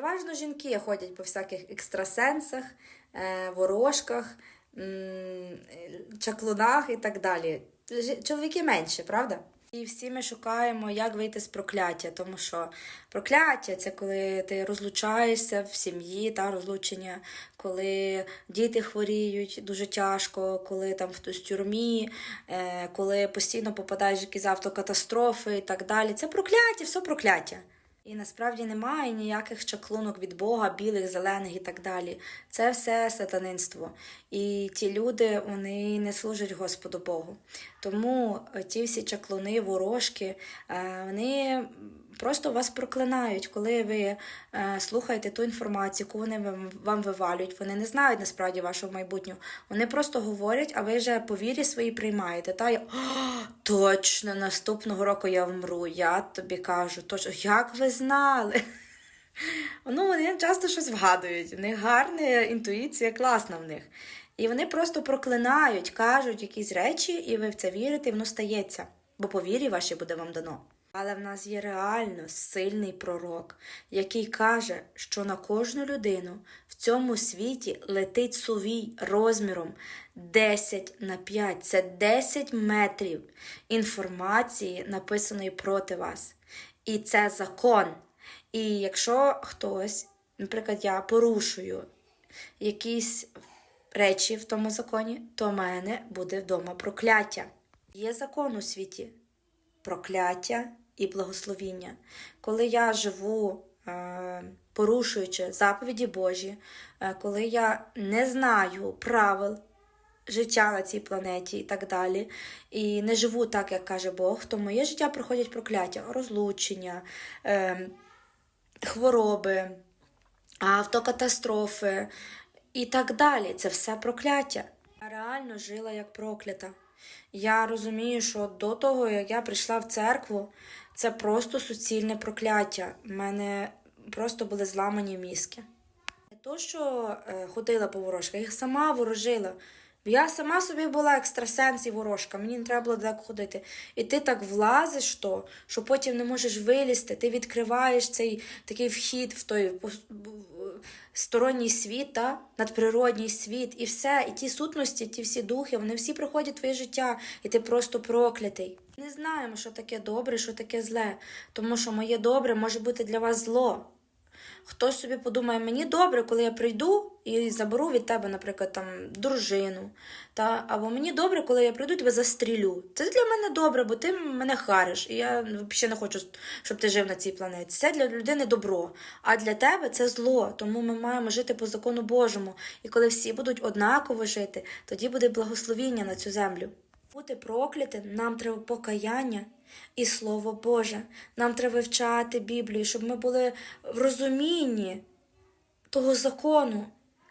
Переважно жінки ходять по всяких екстрасенсах, е, ворожках, чаклунах і так далі. Чоловіки менше, правда? І всі ми шукаємо, як вийти з прокляття, тому що прокляття це коли ти розлучаєшся в сім'ї, та розлучення, коли діти хворіють дуже тяжко, коли там хтось в тюрмі, е, коли постійно попадаєш в якісь автокатастрофи і так далі. Це прокляття, все прокляття. І насправді немає ніяких чаклунок від Бога, білих, зелених і так далі. Це все сатанинство. І ті люди вони не служать Господу Богу. Тому е, ті всі чаклуни, ворожки, е, вони просто вас проклинають, коли ви е, слухаєте ту інформацію, яку вони вам, вивалюють. Вони не знають насправді вашого майбутнього. Вони просто говорять, а ви вже по вірі своїй приймаєте. Та й, точно наступного року я вмру. Я тобі кажу, точно, як ви знали? Ну, вони часто щось вгадують. В них гарна інтуїція, класна в них. І вони просто проклинають, кажуть якісь речі, і ви в це вірите, і воно стається. Бо по вірі буде вам дано. Але в нас є реально сильний пророк, який каже, що на кожну людину в цьому світі летить сувій розміром 10 на 5. Це 10 метрів інформації, написаної проти вас. І це закон. І якщо хтось, наприклад, я порушую якісь речі в тому законі, то в мене буде вдома прокляття. Є закон у світі прокляття і благословіння. Коли я живу, е, порушуючи заповіді Божі, е, коли я не знаю правил життя на цій планеті і так далі, і не живу так, як каже Бог, то моє життя проходять прокляття, розлучення, е, хвороби, автокатастрофи і так далі. Це все прокляття. Я реально жила як проклята. Я розумію, що до того, як я прийшла в церкву, це просто суцільне прокляття. У мене просто були зламані мізки. Не то, що е, ходила по ворожках, я сама ворожила. Я сама собі була екстрасенс і ворожка, мені не треба було далеко ходити. І ти так влазиш, то, що потім не можеш вилізти, ти відкриваєш цей такий вхід в той сторонній світ, та? надприродній світ, і все, і ті сутності, ті всі духи, вони всі приходять в твоє життя, і ти просто проклятий. Не знаємо, що таке добре, що таке зле, тому що моє добре може бути для вас зло. Хтось собі подумає, мені добре, коли я прийду і заберу від тебе, наприклад, там дружину. Та, або мені добре, коли я прийду і тебе застрілю. Це для мене добре, бо ти мене хариш. І я взагалі не хочу, щоб ти жив на цій планеті. Це для людини добро. А для тебе це зло. Тому ми маємо жити по закону Божому. І коли всі будуть однаково жити, тоді буде благословіння на цю землю. Бути проклятим нам треба покаяння і Слово Боже. Нам треба вивчати Біблію, щоб ми були в розумінні того закону.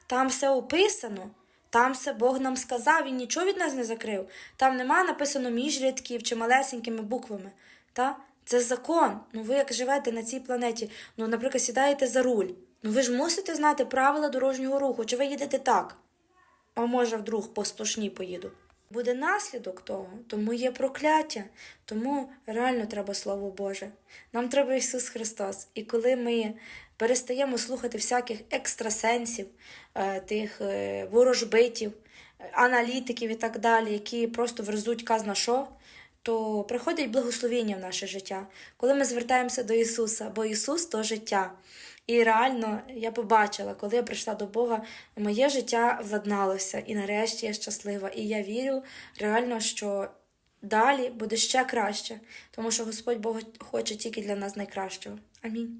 Там все описано, там все Бог нам сказав, Він нічого від нас не закрив. Там нема написано між рядків чи малесенькими буквами. Та? Це закон. Ну ви як живете на цій планеті, ну, наприклад, сідаєте за руль. Ну ви ж мусите знати правила дорожнього руху, чи ви їдете так? А може, вдруг по сплошній поїду. Буде наслідок того, тому є прокляття, тому реально треба Слово Боже. Нам треба Ісус Христос. І коли ми перестаємо слухати всяких екстрасенсів, е, тих е, ворожбитів, е, аналітиків і так далі, які просто верзуть казна що, то приходять благословіння в наше життя, коли ми звертаємося до Ісуса, бо Ісус то життя. І реально я побачила, коли я прийшла до Бога, моє життя владналося, і нарешті я щаслива. І я вірю реально, що далі буде ще краще, тому що Господь Бог хоче тільки для нас найкращого. Амінь.